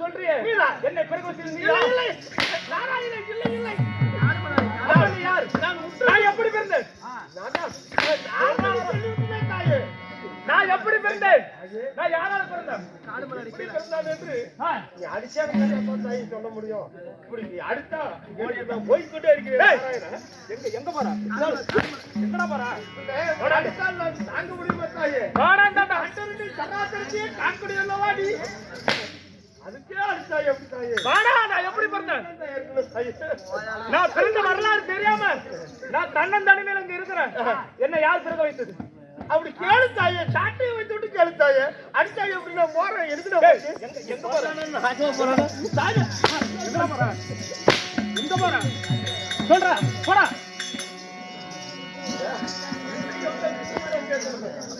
சொல்றியே? என்னை பிறகு யார் நான் எப்படி பிறந்தேன்? நான் எப்படி பிறந்தேன்? நான் யாரால பிறந்தேன்? இப்படி பிறந்தான் என்று. நீ அடிச்சா தாய் சொல்ல முடியும். இப்படி நீ அடித்தா போய்க்கொண்டே இருக்கிறேன். எங்க எங்க போற? எங்கடா போற? அடித்தால் நான் தாங்க முடியுமா தாயே? வேணாண்டாடா அட்டரடி சராசரியே காக்கடி அல்லவா நீ? அதுக்கே அடித்தா எப்படி தாயே? வேணா நான் எப்படி பிறந்தேன்? தான். நான் பிறந்த வரலாறு தெரியாம நான் தன்னந்தனிமையில இங்க இருக்கிறேன். என்ன யார் பிறக்க வைத்தது? அப்படி கேளு தாயே சாட்டையை வைத்து விட்டு கேளு தாயே அடித்தா எப்படி நான் போறேன் எதுக்கு போறேன்? எங்க போறேன். எங்க போற? எங்க போற? சொல்ற போடா.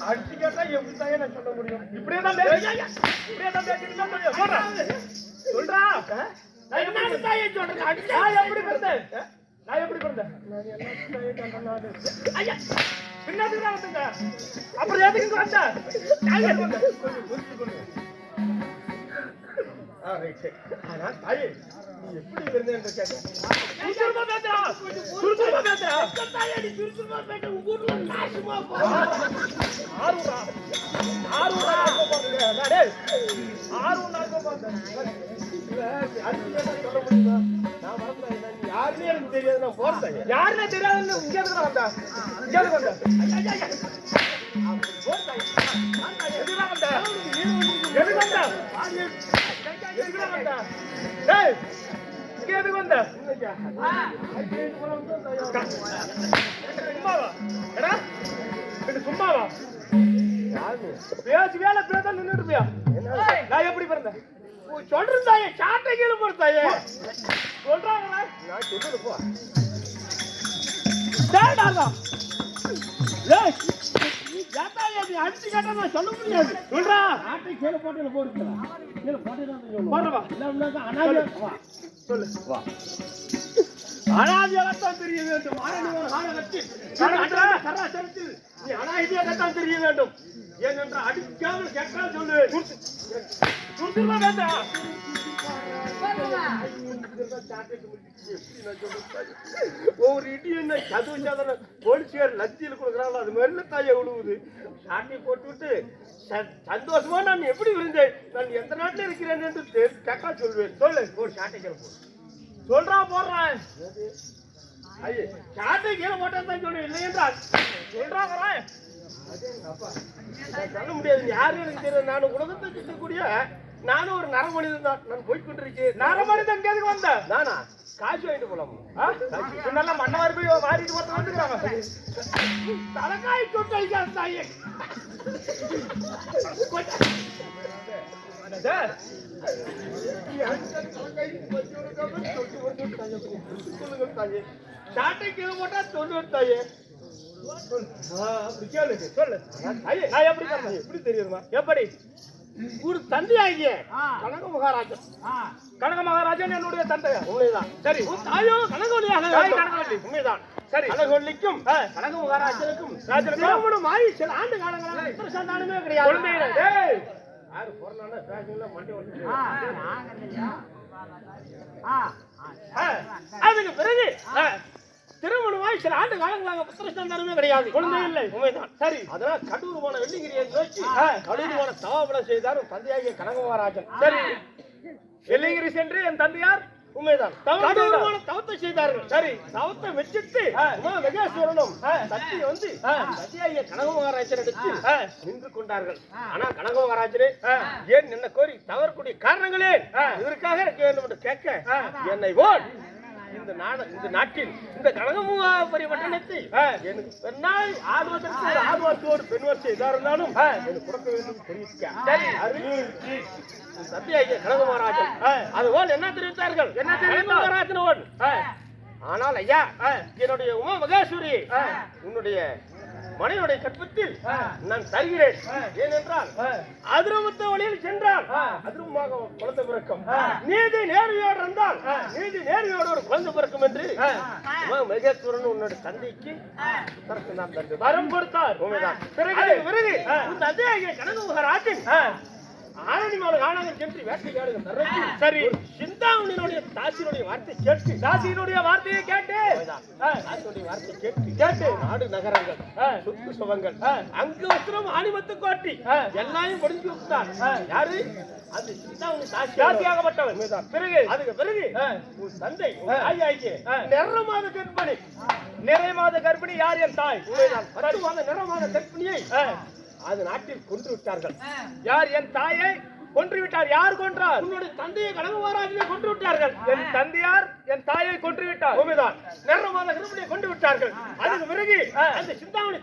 அடிச்சு கேட்டா எப்படி தாயே நான் சொல்ல முடியும். இப்படியே தான் இப்படியே தான் பேசிட்டு? சொல்றா. நான் எப்படி என்ன பிறந்தேன்? தாயே சொல்றேன் அடிச்சா நான் எப்படி பிறந்தேன்? நான் எப்படி பிறந்தேன்? நான். ஐயா. பின்னாடி தான் வந்துங்க அப்புறம் எதுக்கு இங்க வந்த தாயே, நீ எப்படி இருந்தேன் கேட்டேன். சுறுசுறுப்பா பேசுறா சுறுசுறுப்பா பேசுறா தாயே, நீ சுறுசுறுப்பா போயிட்டு ஊர்ல நாசமா போ. ஆறுடா ஆறுடா நான் டேய், ஆர்வம் இல்ல, சொல்ல முடியுமா? தெரியாது, நான் போறேன் தாயே. தெரியாதுன்னு இங்க வந்தா இங்க எதுக்கு வந்தா எதுக்கு வந்தா எதுக்கு வந்தா எதுக்கு வந்தா டேய் இங்க எதுக்கு வந்தா சும்மாவா எடா இது சும்மாவா வேலை பேச இருப்பியா என்ன? நான் எப்படி பிறந்தேன் உன் சொல்றேன் தாயே, சாட்டை கீழே போடு தாயே. சொல்றாங்களா? நான் சொல்றது போ. டேடாடா ஏய் அடிச்சு கேட்டா நான் சொல்ல முடியாது. சொல்றா. ஆட்டை கீழே போட்டு கீழே போட்டு போடுறவா இல்ல அனாதியா வா சொல்லு வா அனாதியாகத்தான் தெரிய வேண்டும் ஒரு நீ அனாதியாகத்தான் தெரிய வேண்டும். ஏனென்றால் அடிக்காமல் கேட்டால் சொல்லு. சுறுசுறுப்பா ஒவ்வொரு இடி என்ன சதுவு சாதன போலீஸ்கார் லத்தியில் கொடுக்குறாங்களோ அது மாதிரி தாயை விழுவுது சாட்டி போட்டுவிட்டு ச- சந்தோஷமா நான் எப்படி இருந்தேன் நான் எந்த நாட்டில் இருக்கிறேன் என்று தெ- கேட்டா சொல்வேன். சொல்லு ஒரு சாட்டை கீழே சொல்றா போடுறான் ஐயே சாட்டை கீழே போட்டா தான் சொல்லுவேன் இல்லை என்றால் சொல்றா வரேன் சொல்ல முடியாது. யாரும் எனக்கு தெரியும்? நான் உலகத்தை சுற்றக்கூடிய நானும் ஒரு நர மனிதன் தான். நான் போய்கொண்டிருக்கேன் நரமணிதன் இங்க எதுக்கு வந்த? நானா? காசு வாங்கிட்டு போலாமா. ஆ? முன்னெல்லாம் மண்ணவாரி போய் வாரிட்டு ஒருத்தன் வந்துக்கிறாங்க தலைக்காய் தொட்டு அடிக்காத தாயே. டேய், சொல்லுங்க தாயே. சாட்டை கீழே போட்டா தொண்ணூறு தாயே. சொல்லு நான் எப்படி எப்படி தெரியுமா எப்படி? ஒரு தந்தையாகிய கனக மகாராஜன். கனக மகாராஜன் என்னுடைய தந்தையா உண்மைதான். சரி. உன் தாயோ கனகவல்லியாக. கனகவல்லி. உண்மைதான். சரி. கனகவல்லிக்கும். கனக மகாராஜனுக்கும் ராஜனுக்கும் திருமணம் ஆகி சில ஆண்டு காலங்களாக சந்தானமே கிடையாது. யாரு பேசுங்களா மண்டை ஆ, அதுக்கு பிறகு ஆ, திருமணமாய் சில ஆண்டு காலங்களாக புத்திர சந்தானமே கிடையாது குழந்தை இல்லை. உண்மைதான் சரி அதனால் கடூரமான வெள்ளிங்கிரியை நோக்கி ஆ. கடூரமான தவாபலம் செய்தார் தந்தையாகிய கனக மகாராஜன் சரி வெள்ளிங்கிரி சென்று என் தந்தையார் உண்மைதான் கடூரமான தவத்தை செய்தார்கள் சரி தவத்தை வச்சுட்டு ஆ. சக்தி வந்து. சத்தியாகிய கனக மகாராஜன் எடுத்து. நின்று கொண்டார்கள் ஆனா கனக மகாராஜரே ஆ. ஏன் என்ன கோரி தவறக்கூடிய காரணங்களே. இதற்காக இருக்க வேண்டும் என்று கேட்க. என்னை ஓன் இந்த நாடு இந்த நாட்டில் இந்த கனகமுகாபுரி பட்டணத்தை ஆ. எனக்கு பெண்ணாய் ஆடுவதற்கு ஒரு ஆர்வத்தோடு பெண் வரிசை எதா இருந்தாலும் எனக்கு கொடுக்க வேண்டும் தெரிவிக்க. சத்தியாகிய கனக மகாராஜன் ஆ. அதுபோல் என்ன தெரிவித்தார்கள் என்ன தெரிவித்தார்? கனக மகாராஜனோடு ஆ, ஆனால் ஐயா. என்னுடைய உமா மகேஸ்வரி. உன்னுடைய மனைவியுடைய கற்பத்தில். நான் தருகிறேன். ஏனென்றால். அதிரமத்த வழியில் சென்றால். அதிரமாக குழந்தை பிறக்கும். நீதி நேர்மையோடு இருந்தால். நீதி நேர்மையோடு ஒரு குழந்தை பிறக்கும் என்று மகேஸ்வரன் உன்னோட தந்தைக்கு நான் தந்து வரம் கொடுத்தார் பிறகு? பிறகு தந்தையாகிய கனகமகாராஜன் ஆ, ஆரணி மாலை காணாங்க சென்று வேட்டையாடுங்க தரத்தில் சரி. சிந்தாமணியினுடைய தாசினுடைய வார்த்தை கேட்டு தாசியினுடைய வார்த்தையை கேட்டு உண்மைதான். ஆ, தாசினுடைய வார்த்தை கேட்டு கேட்டு நாடு நகரங்கள். சுற்று. அங்கு ஆணிமத்து கோட்டி. எல்லாரையும் முடிஞ்சு. யாரு அது. பிறகு அதுக்கு பிறகு. உன் தந்தை ஆ. உன் தாயாகிய ஆ. நிறமாத கற்பனை நிறை மாத கர்ப்பிணி யார் என் தாய் பத்து மாத நிறமாத கற்பிணியை ஆ, அது நாட்டில் கொன்று விட்டார்கள் யார் என் தாயை கொன்று விட்டார் யார் கொன்றார் உன்னுடைய தந்தையை கடவுவாராஜனை கொன்று விட்டார்கள் என் தந்தையார் என் தாயை கொன்று விட்டார் உண்மைதான் நிறமாத கற்பனையை கொண்டு விட்டார்கள் அதுக்கு பிறகு. அந்த சிந்தாமணி.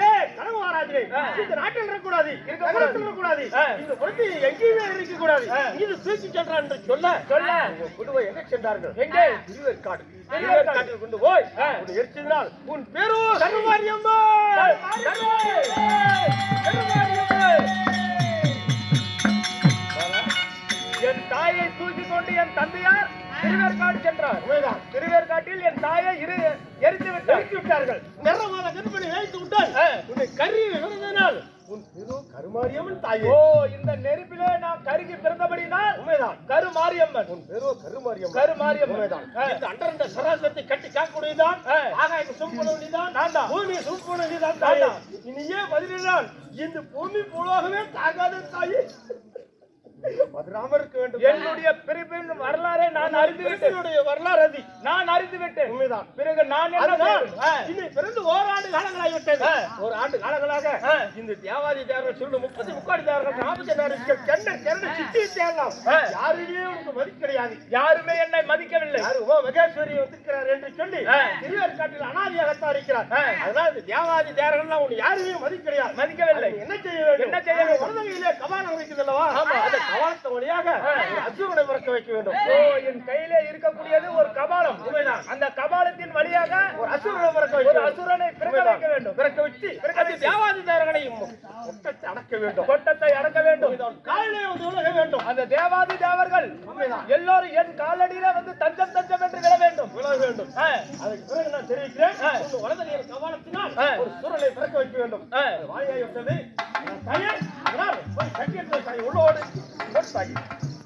"டேய், கடவுவாராஜனை ஆ. இந்த நாட்டில் இருக்கக்கூடாது இருக்கக்கூடாது. இருக்கக்கூடாது. இந்த குழந்தை எங்கேயுமே இருக்கக்கூடாது. இது தூக்கி சென்றான் என்று சொல்ல சொல்ல குடும்பம் எங்க சென்றார்கள் எங்கே? திருவேற்காடு திருவேற்காடு. திருவேற்காட்டில் கொண்டு போய் எரிச்சதினால் உன் பேரோ கருமாரியம்மா என் தூக்கி கொண்டு என் தந்தையார் திருவேற்காடு சென்றார். திருவேற்காட்டில் என் தாயை இரு எரித்து விட்டார் விட்டார்கள் நிறமான கற்பனை வைத்து விட்டால் ஆ. உன்னை கறி விழுந்ததினால் உன் பெரு கருமாரியம்மன் தாயே. ஓ இந்த நெருப்பிலே நாம் கருகி பிறந்தபடினால் உண்மைதான். கரு மாரியம்மன் உன் பெரு கருமாரியம்மன். கரு மாரியம்மன் உண்மைதான். இந்த அண்டரண்ட சராசரத்தை கட்டி காக்கக்கூடியதான். ஆகாயத்தை சும்பன வேண்டியதான் நான் தான். பூமியை சும்பன வேண்டியதான் தாயே. நான். இனியே பதிலால் இந்த பூமி புலகமே தாகாத தாயே. பதிராம இருக்க வேண்டும். என்னுடைய பிரிவின் வரலாறு நான் அறிந்து விட்டேன். வரலாறு அது. நான் அறிந்து விட்டேன். உண்மைதான். பிறகு நான் என்ன பிறந்து ஓராண்டு காலங்களாகிவிட்டது ஆ. ஒரு ஆண்டு காலங்களாக. இந்த தேவாதி தேவர்கள் சொல்லு முப்பத்தி முக்காடி தேவர்கள் நாற்பத்தி நாலு கெண்ட கெண்ட சித்தி தேரலாம். யாருமே உனக்கு மதிப்பு கிடையாது. யாருமே என்னை மதிக்கவில்லை. யாரு? உமா மகேஸ்வரி வந்திருக்கிறார் என்று சொல்லி. திருவேற்காட்டில் அனாதியாகத்தான் இருக்கிறார். அதனால இந்த தேவாதி தேவர்கள் உன்னை யாருமே மதிக்க கிடையாது. மதிக்கவில்லை. என்ன செய்ய வேண்டும்? என்ன செய்ய வேண்டும்? குழந்தைகளிலே கபாலம் இருக்குது அல்லவா ஆமா. அந்த கபாலத்து வழியாக அசுரனை பிறக்க வைக்க வேண்டும். ஓ என் கையிலே இருக்கக்கூடியது ஒரு கபாலம். அந்த கபாலத்தின் வழியாக ஒரு அசுரனை பிறக்க ஒரு. அசுரனை பிறக்க. வைக்க வேண்டும். பிறக்க வச்சு அந்த தேவாதி தேவர்களை முட்டத்தை அடக்க வேண்டும். கொட்டத்தை அடக்க வேண்டும். உண்மைதான். காலிலே வந்து உலக வேண்டும். அந்த தேவாதி தேவர்கள் உண்மைதான். எல்லோரும் என் காலடியில வந்து தஞ்சம் தஞ்சம் என்று விழ வேண்டும். விலக வேண்டும். அதுக்கு பிறகு நான் தெரிவிக்கிறேன். ஒரு சூரனை பிறக்க வைக்க வேண்டும். விட்டது தாயே உள்ளோடு